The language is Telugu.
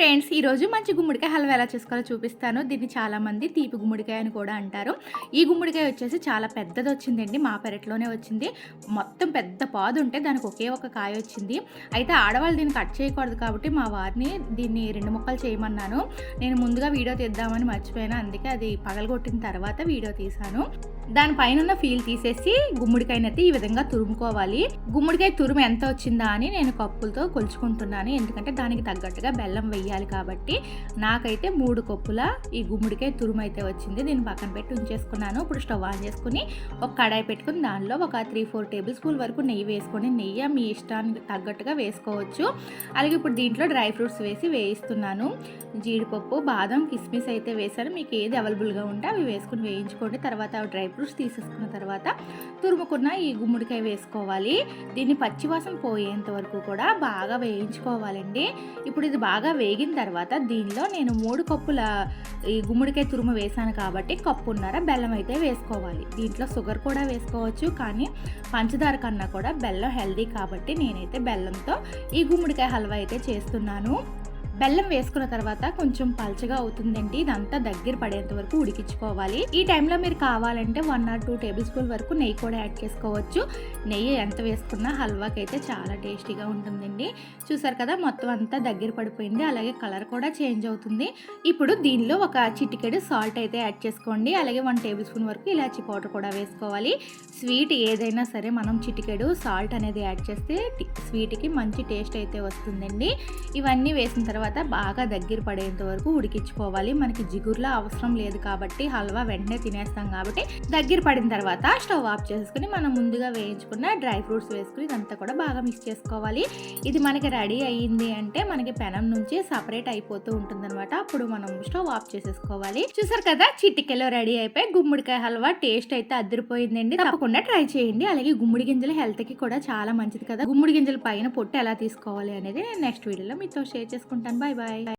ఫ్రెండ్స్ ఈరోజు మంచి గుమ్మడికాయ హల్వా ఎలా చేసుకోవాలో చూపిస్తాను. దీన్ని చాలా మంది తీపి గుమ్మడికాయ అని కూడా అంటారు. ఈ గుమ్మడికాయ వచ్చేసి చాలా పెద్దది వచ్చిందండి మా పెరట్లోనే వచ్చింది. మొత్తం పెద్ద పాదు ఉంటే దానికి ఒకే ఒక కాయ వచ్చింది. అయితే ఆడవాళ్ళు దీన్ని కట్ చేయకూడదు కాబట్టి మా వారిని దీన్ని రెండు ముక్కలు చేయమన్నాను. నేను ముందుగా వీడియో తీద్దామని మర్చిపోయాను అందుకే అది పగలగొట్టిన తర్వాత వీడియో తీశాను. దానిపైన ఉన్న ఫీల్ తీసేసి గుమ్మడికాయనైతే ఈ విధంగా తురుముకోవాలి. గుమ్మడికాయ తురుము ఎంత వచ్చిందా అని నేను కప్పులతో కొలుచుకుంటున్నాను ఎందుకంటే దానికి తగ్గట్టుగా బెల్లం వెయ్యాలి. కాబట్టి నాకైతే మూడు కప్పుల ఈ గుమ్మడికాయ తురుము అయితే వచ్చింది. దీన్ని పక్కన పెట్టి ఉంచేసుకున్నాను. ఇప్పుడు స్టవ్ ఆన్ చేసుకుని ఒక కడాయి పెట్టుకుని దానిలో ఒక త్రీ ఫోర్ టేబుల్ స్పూన్ వరకు నెయ్యి వేసుకొని నెయ్యి మీ ఇష్టానికి తగ్గట్టుగా వేసుకోవచ్చు. అలాగే ఇప్పుడు దీంట్లో డ్రై ఫ్రూట్స్ వేసి వేయిస్తున్నాను. జీడిపప్పు బాదం కిస్మిస్ అయితే వేసాను మీకు ఏది అవైలబుల్గా ఉంటే అవి వేసుకుని వేయించుకోండి. తర్వాత డ్రై ఫ్రూట్స్ తీసేసుకున్న తర్వాత తురుముకున్న ఈ గుమ్మడికాయ వేసుకోవాలి. దీన్ని పచ్చివాసం పోయేంత వరకు కూడా బాగా వేయించుకోవాలండి. ఇప్పుడు ఇది బాగా వేగిన తర్వాత దీనిలో నేను మూడు కప్పుల ఈ గుమ్మడికాయ తురుము వేసాను కాబట్టి కప్పున్నర బెల్లం అయితే వేసుకోవాలి. దీంట్లో షుగర్ కూడా వేసుకోవచ్చు కానీ పంచదార కన్నా కూడా బెల్లం హెల్దీ కాబట్టి నేనైతే బెల్లంతో ఈ గుమ్మడికాయ హల్వా అయితే చేస్తున్నాను. బెల్లం వేసుకున్న తర్వాత కొంచెం పల్చగా అవుతుందండి. ఇదంతా దగ్గర పడేంత వరకు ఉడికించుకోవాలి. ఈ టైంలో మీరు కావాలంటే one or two tablespoon వరకు నెయ్యి కూడా యాడ్ చేసుకోవచ్చు. నెయ్యి ఎంత వేసుకున్నా హల్వాకి అయితే చాలా టేస్టీగా ఉంటుందండి. చూసారు కదా మొత్తం అంతా దగ్గర పడిపోయింది. అలాగే కలర్ కూడా చేంజ్ అవుతుంది. ఇప్పుడు దీనిలో ఒక చిటికెడు సాల్ట్ అయితే యాడ్ చేసుకోండి. అలాగే వన్ టేబుల్ స్పూన్ వరకు ఇలాచి పౌడర్ కూడా వేసుకోవాలి. స్వీట్ ఏదైనా సరే మనం చిటికెడు సాల్ట్ అనేది యాడ్ చేస్తే స్వీట్కి మంచి టేస్ట్ అయితే వస్తుందండి. ఇవన్నీ వేసిన తర్వాత తర్వాత బాగా దగ్గర పడేంత వరకు ఉడికించుకోవాలి. మనకి జిగురులా అవసరం లేదు కాబట్టి హల్వా వెంటనే తినేస్తాం కాబట్టి దగ్గర పడిన తర్వాత స్టవ్ ఆఫ్ చేసుకుని మనం ముందుగా వేయించుకున్న డ్రై ఫ్రూట్స్ వేసుకుని ఇదంతా కూడా బాగా మిక్స్ చేసుకోవాలి. ఇది మనకి రెడీ అయ్యింది అంటే మనకి పెనం నుంచి సపరేట్ అయిపోతూ ఉంటుందన్నమాట. అప్పుడు మనం స్టవ్ ఆఫ్ చేసేసుకోవాలి. చూసారు కదా చిటికెలో రెడీ అయిపోయి గుమ్మడికాయ హల్వా టేస్ట్ అయితే అదిరిపోయిందండి. తప్పకుండా ట్రై చేయండి. అలాగే గుమ్మడి గింజలు హెల్త్కి కూడా చాలా మంచిది కదా. గుమ్మడి గింజల పైన పొట్టు ఎలా తీసుకోవాలి అనేది నేను నెక్స్ట్ వీడియోలో మీతో షేర్ చేసుకుంటాను. Bye bye.